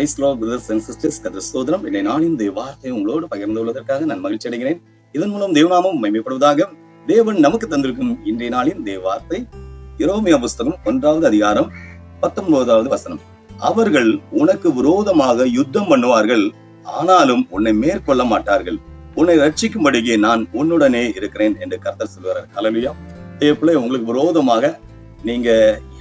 Price brothers and sisters என்னை நான் இந்த வார்த்தையை உங்களோடு பகிர்ந்து உள்ளதற்காக நான் மகிழ்ச்சி அடைகிறேன். இதன் மூலம் தேவநாமம் மைமைப்படுவதாக தேவன் நமக்கு தந்திருக்கும் இன்றைய நாளின் தேவ வார்த்தை. இரோமியா புஸ்தகம் ஒன்றாவது அதிகாரம் பத்தொன்பதாவது வசனம். அவர்கள் உனக்கு விரோதமாக யுத்தம் பண்ணுவார்கள் ஆனாலும் உன்னை மேற்கொள்ள மாட்டார்கள். உன்னை ரட்சிக்கும்படியே நான் உன்னுடனே இருக்கிறேன் என்று கர்த்தர் சொல்கிறார் ஹalleluya தேவப்பிள்ளை உங்களுக்கு விரோதமாக நீங்க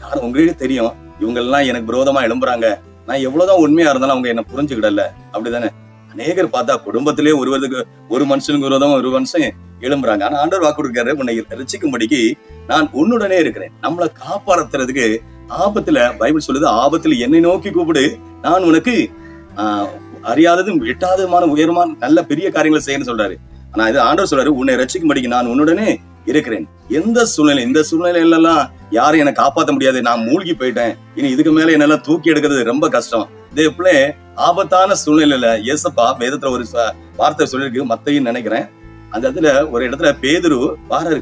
யார்? உங்களிடையே தெரியும். இவங்க எல்லாம் எனக்கு விரோதமா எழும்புறாங்க. நான் எவ்வளவுதான் உண்மையா இருந்தாலும் அவங்க என்ன புரிஞ்சுக்கிடல. அப்படிதானே? அநேகர் பார்த்தா குடும்பத்திலே ஒருவருக்கு ஒரு மனுஷனுக்கு விரோதம் ஒரு மனுஷன் எழும்புறாங்க. ஆனா ஆண்டவர் வாக்கு கொடுக்காரு உன்னை ரசிக்கும்படிக்கு நான் உன்னுடனே இருக்கிறேன். நம்மளை காப்பாற்றுறதுக்கு ஆபத்துல பைபிள் சொல்லுது ஆபத்துல என்னை நோக்கி கூப்பிடு. நான் உனக்கு ஆஹ் அறியாததும் எட்டாததுமான உயரமான நல்ல பெரிய காரியங்களை செய்யணும்னு சொல்றாரு. ஆனா இது ஆண்டவர் சொல்றாரு உன்னை ரசிக்கும்படிக்கு நான் உன்னுடனே இருக்கிறேன். எந்த சூழ்நிலை இந்த சூழ்நிலையில எல்லாம் யாரும் என்னை காப்பாற்ற முடியாது. நான் மூழ்கி போயிட்டேன். இனி இதுக்கு மேல என்னெல்லாம் தூக்கி எடுக்கிறது ரொம்ப கஷ்டம். இதே போல ஆபத்தான சூழ்நிலையில ஏசப்பா வேதத்துல ஒரு வார்த்தை சொல்லிருக்கு மத்தையும் நினைக்கிறேன். அந்த இடத்துல ஒரு இடத்துல பேதுரு பாரு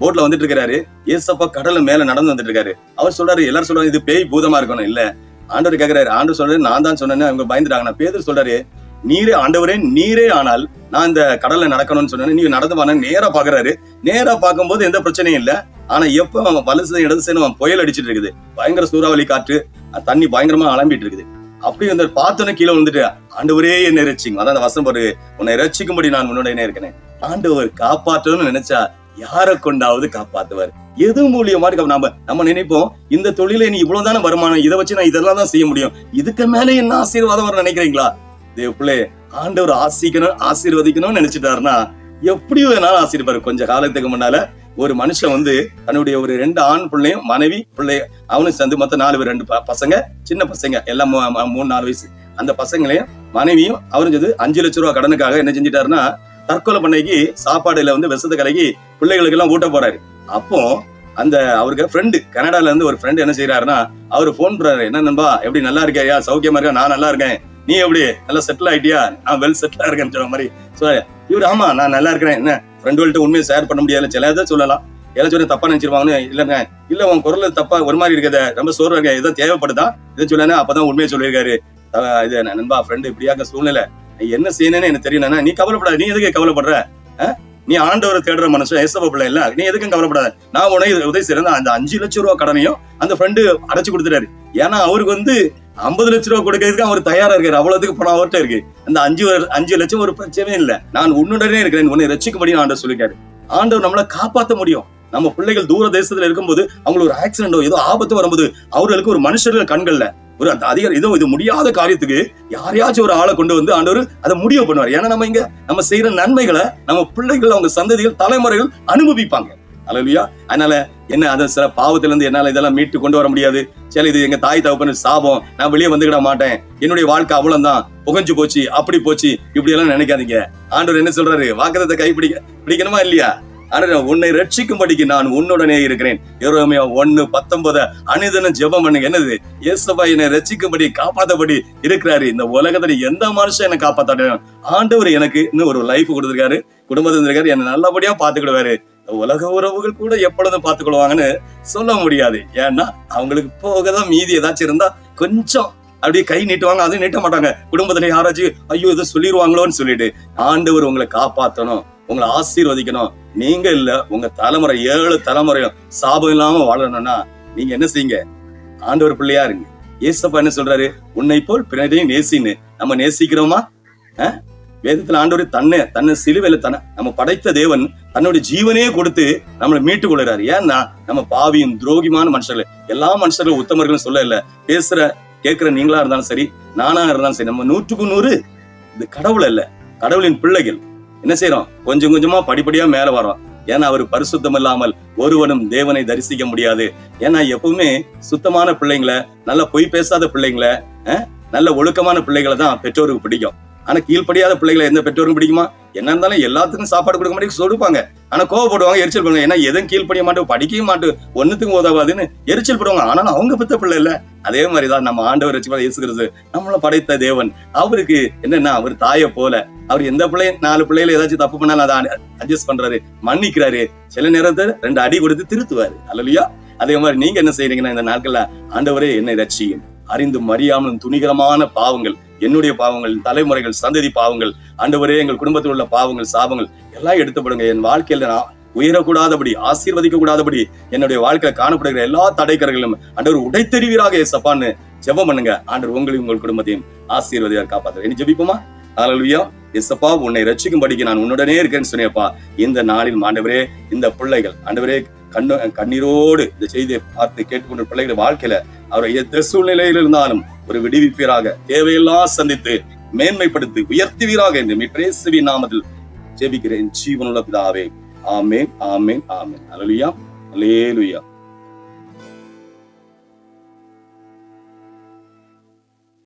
போட்ல வந்துட்டு இருக்காரு. ஏசப்பா கடல்ல மேல நடந்து வந்துட்டு இருக்காரு. அவர் சொல்றாரு எல்லாரும் சொல்றாங்க இது பேய் பூதமா இருக்கணும். இல்ல. ஆண்டவர் கேக்குறாரு. ஆண்டவர் சொல்றாரு நான் தான் சொன்னேன்னு அவங்க பயந்துட்டாங்க. நான் பேதர் சொல்றாரு நீரே ஆண்டவரே நீரே ஆனால் நான் இந்த கடல்ல நடக்கணும்னு சொன்னேன் நீங்க நடந்து வாங்க நேரா பாக்குறாரு. நேரா பார்க்கும்போது எந்த பிரச்சனையும் இல்ல. ஆனா எப்ப அவன் வலசு இடது சேர்ந்து அவன் புயல் அடிச்சிட்டு இருக்குது. பயங்கர சூறாவளி காற்று தண்ணி பயங்கரமா அலம்பிட்டு இருக்குது. அப்படி அந்த பார்த்தோன்னே கீழே வந்துட்டு ஆண்டவரே என்ன இறைச்சிங்க அதான் அந்த வசம் பாரு உன்னை இறைச்சிக்கும்படி நான் உன்னுடைய இருக்கிறேன் ஆண்டவர் காப்பாற்றணும்னு நினைச்சா யாரை கொண்டாவது காப்பாத்துவார்? எது மூலியமா இருக்க? நம்ம நம்ம நினைப்போம் இந்த தொழில நீ இவ்வளவுதான வருமானம் இதை வச்சு நான் இதெல்லாம் தான் செய்ய முடியும். இதுக்கு மேல என்ன ஆசீர்வாதம் வர நினைக்கிறீங்களா? தேவ பிள்ளை ஆண்டவர் ஆசிக்கணும் ஆசீர்வதிக்கணும்னு நினைச்சிட்டாருன்னா எப்படி வேணாலும் ஆசீர்வாரு கொஞ்ச காலத்துக்கு முன்னால ஒரு மனுஷன் வந்து தன்னுடைய ஒரு ரெண்டு ஆண் பிள்ளையும் மனைவி பிள்ளை அவனும் சேர்ந்து மொத்தம் நாலு பேர் ரெண்டு ப- பசங்க சின்ன பசங்க எல்லாம் மூணு நாலு வயசு. அந்த பசங்களையும் மனைவியும் அவரும் சேர்ந்து அஞ்சு லட்ச ரூபா கடனுக்காக என்ன செஞ்சிட்டாருன்னா தற்கொலை பண்ணைக்கு சாப்பாடுல வந்து விஷத்தை கலக்கி பிள்ளைகளுக்கு எல்லாம் ஊட்ட போறாரு. அப்போ அந்த அவருக்கு ஃப்ரெண்டு கனடால இருந்து ஒரு ஃப்ரெண்ட் என்ன செய்யறாருன்னா அவர் போன் பண்றாரு. என்ன நண்பா எப்படி நல்லா இருக்கியா? சௌக்கியமா இருக்கா? நான் நல்லா இருக்கேன். நீ எப்படி? நல்லா செட்டில் ஆயிட்டியா? நான் வெல் செட்டிலா இருக்கேன்னு சொன்ன மாதிரி. சொல்ல இவர் ஆமா நான் நல்லா இருக்கிறேன். என்ன? ஃப்ரெண்டுகள்கிட்ட உண்மையை ஷேர் பண்ண முடியாது. சில இதை சொல்லலாம். ஏதாச்சும் சொல்லி தப்பா நினைச்சிருவாங்கன்னு இல்லைங்க. இல்ல உன் குரல் தப்பா ஒரு மாதிரி இருக்கத. ரொம்ப சோர்வா இருக்க. ஏதோ தேவைப்படுதா? இதை சொல்லானே அப்பதான் உண்மையை சொல்லியிருக்காரு. இது நண்பா ஃப்ரெண்டு இப்படியாக சூழ்நிலை. நீ என்ன செய்யணும்னு எனக்கு தெரியலன்னா நீ கவலைப்படாத. நீ எதுக்கு கவலைப்படுற? நீ ஆண்டவரை தேடுற மனுஷன் ஏசப்ப பிள்ளை இல்ல. நீ எதுக்கும் கவலைப்படாத. நான் உனக்கு உதவி செய்யறேன் அந்த அஞ்சு லட்சம் ரூபா கடனையும் அந்த ஃப்ரெண்டு அடைச்சு கொடுத்துட்டாரு. ஏன்னா அவருக்கு வந்து ஐம்பது லட்ச ரூபா கொடுக்கறதுக்கு அவர் தயாரா இருக்காரு. அவ்வளவுக்கு பணம் அவர்கிட்ட இருக்கு. அந்த அஞ்சு அஞ்சு லட்சம் ஒரு பிரச்சனையே இல்ல. நான் உன்னுடனே இருக்கிறேன். உன்னை ரசிக்கும்படி ஆண்டவர் சொல்லிருக்காரு ஆண்டவர் நம்மளை காப்பாத்த முடியும். நம்ம பிள்ளைகள் தூர தேசத்துல இருக்கும்போது அவங்களுக்கு ஒரு ஆக்சிடென்டோ ஏதோ ஆபத்து வரும்போது அவர்களுக்கு ஒரு மனுஷர்கள் கண்கள்ல ஒரு அந்த அதிகாரம் ஏதோ இது முடியாத காரியத்துக்கு யாரையாச்சும் ஒரு ஆளை கொண்டு வந்து ஆண்டவர் அதை முடிவு பண்ணுவார். ஏன்னா நம்ம இங்க நம்ம செய்யற நன்மைகளை நம்ம பிள்ளைகள் அவங்க சந்ததிகள் தலைமுறைகள் அனுபவிப்பாங்க. அல்லையா அதனால என்ன அதை சில பாவத்திலிருந்து என்னால இதெல்லாம் மீட்டு கொண்டு வர முடியாது. சரி இது எங்க தாய் தகப்பன சாபம். நான் வெளியே வந்துக்கிட மாட்டேன். என்னுடைய வாழ்க்கை அவ்வளவுதான். புகஞ்சு போச்சு அப்படி போச்சு. இப்படி எல்லாம் நினைக்காதீங்க. ஆண்டவர் என்ன சொல்றாரு? வாக்குறதை கைப்பிடிக்க பிடிக்கணுமா இல்லையா? ஆண்டவர் உன்னை ரட்சிக்கும்படிக்கு நான் உன்னுடனே இருக்கிறேன். எரோமியா ஒன்னு பத்தொன்பது அனிதனும் ஜெபம் பண்ணுங்க என்னது? இயேசுபா என்னை ரட்சிக்கும்படி காப்பாத்தபடி இருக்கிறாரு. இந்த உலகத்துல எந்த மனுஷன் என்னை காப்பாத்தாட்டும் ஆண்டவர் எனக்கு இன்னும் ஒரு லைஃப் கொடுத்திருக்காரு. குடும்பத்தில் இருக்காரு என்னை நல்லபடியா பாத்துக்கிடுவாரு உலக உறவுகள் கூட எப்பொழுதும் பார்த்துக்கொள்வாங்கன்னு சொல்ல முடியாது. ஏன்னா அவங்களுக்கு போகதான் மீதி ஏதாச்சும் இருந்தா கொஞ்சம் அப்படியே கை நீட்டுவாங்க அதுவும் நீட்ட மாட்டாங்க. குடும்பத்துல யாராச்சும் ஐயோ இதை சொல்லிடுவாங்களோன்னு சொல்லிட்டு ஆண்டவர் உங்களை காப்பாத்தணும் உங்களை ஆசீர்வதிக்கணும். நீங்க இல்ல உங்க தலைமுறை ஏழு தலைமுறையும் சாபம் இல்லாம வாழணும்னா நீங்க என்ன செய்யுங்க? ஆண்டவர் பிள்ளையா இருங்க. ஏசப்பா என்ன சொல்றாரு? உன்னை போல் பிறரையும் நேசின்னு. நம்ம நேசிக்கிறோமா? அஹ்? வேதத்தில் ஆண்டவர் தன்னை தன்னை சிலுவையில தன்னை நம்ம படைத்த தேவன் தன்னுடைய ஜீவனே கொடுத்து நம்மளை மீட்டு கொள்கிறாரு. ஏன்னா நம்ம பாவியும் துரோகிமான மனுஷர்கள். எல்லா மனுஷர்களும் உத்தமர்கள் சொல்ல இல்ல பேசுற கேட்கிற நீங்களா இருந்தாலும் சரி நானா இருந்தாலும் சரி நம்ம நூற்றுக்கு நூறு. இது கடவுள் அல்ல. கடவுளின் பிள்ளைகள். என்ன செய்யறோம் கொஞ்சம் கொஞ்சமா படிப்படியா மேல வரோம் ஏன்னா அவர் பரிசுத்தம் இல்லாமல் ஒருவனும் தேவனை தரிசிக்க முடியாது. ஏன்னா எப்பவுமே சுத்தமான பிள்ளைங்களை நல்ல பொய் பேசாத பிள்ளைங்களை அஹ், நல்ல ஒழுக்கமான பிள்ளைகளை தான் பெற்றோருக்கு பிடிக்கும். ஆனா கீழ்ப்படியாத பிள்ளைகளை எந்த பெற்றோருக்கும் பிடிக்குமா? என்ன இருந்தாலும் எல்லாத்துக்கும் சாப்பாடு கொடுக்க மாட்டேங்க சொல்லுவாங்க ஆனா கோவப்படுவாங்க எரிச்சல் பண்ணுவாங்க. ஏன்னா எதுவும் கீழ்ப்படிய மாட்டோம் படிக்கவே மாட்டோம் ஒன்றுத்துக்கும் உதவாதுன்னு எரிச்சல் படுவாங்க. ஆனாலும் அவங்க பெத்த பிள்ளை இல்ல. அதே மாதிரிதான் நம்ம ஆண்டவர் வச்சு இயேசுகிறது நம்மள படைத்த தேவன். அவருக்கு என்னன்னா அவர் தாயை போல. அவர் எந்த பிள்ளை நாலு பிள்ளைகளை ஏதாச்சும் தப்பு பண்ணாலும் அதை அட்ஜஸ்ட் பண்றாரு மன்னிக்கிறாரு. சில நேரத்தில் ரெண்டு அடி கொடுத்து திருத்துவாரு. அல்லையா அதே மாதிரி நீங்க என்ன செய்யறீங்கன்னா இந்த நாட்கள்ல ஆண்டவரே என்னை ரட்சியும். அறிந்தும் அறியாமலும் துணிகரமான பாவங்கள் என்னுடைய பாவங்கள் தலைமுறைகள் சந்ததி பாவங்கள் ஆண்டவரே எங்கள் குடும்பத்தில் உள்ள பாவங்கள் சாபங்கள் எல்லாம் எடுத்துப்படுங்க. என் வாழ்க்கையில நான் உயரக்கூடாதபடி ஆசீர்வதிக்க கூடாதபடி என்னுடைய வாழ்க்கையில காணப்படுகிற எல்லா தடைக்கர்களும் ஆண்டவர் உடைத்தெறிவீராக ஏசப்பான்னு ஜெபம் பண்ணுங்க. ஆண்டவர் உங்களையும் உங்கள் குடும்பத்தையும் ஆசீர்வதியார் காப்பாத்துற இனி ஜெபிப்போமா? ஹalleluya எசப்பா உன்னை ரட்சிக்கும்படிக்கு நான் உன்னுடனே இருக்கேன்னு சொன்னேப்பா. இந்த நாளில் ஆண்டவரே இந்த பிள்ளைகள் ஆண்டவரே கண்ணு கண்ணீரோடு இந்த செய்தியை பார்த்து கேட்டுக்கொண்ட பிள்ளைகள் வாழ்க்கையில அவரை எந்த சூழ்நிலையில் இருந்தாலும் ஒரு விடுவிப்பீராக. தேவையெல்லாம் சந்தித்து மேன்மைப்படுத்தி உயர்த்துவீராக என்று மிட்ரேசுவி நாமத்தில் ஜெபிக்கிறேன் ஜீவனுள்ள பிதாவே. ஆமேன் ஆமேன் ஆமேன். அலலுயா அலேலுயா